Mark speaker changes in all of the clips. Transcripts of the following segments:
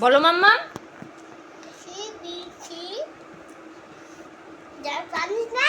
Speaker 1: বলো মাম্মা।
Speaker 2: কাঁদিস না?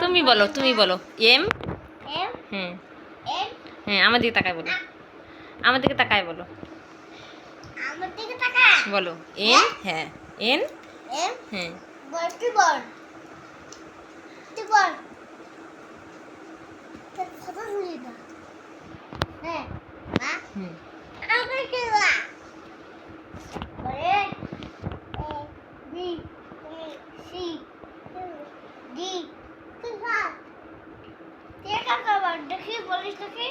Speaker 1: তুমি বলো তুমি বলো। এম? হ্যাঁ হ্যাঁ আমার দিকে তাকায় বলো। আমার দিকে তাকায় বলো। বলো। এন হ্যাঁ। এন? হ্যাঁ।
Speaker 2: দেখি বলিস দেখি।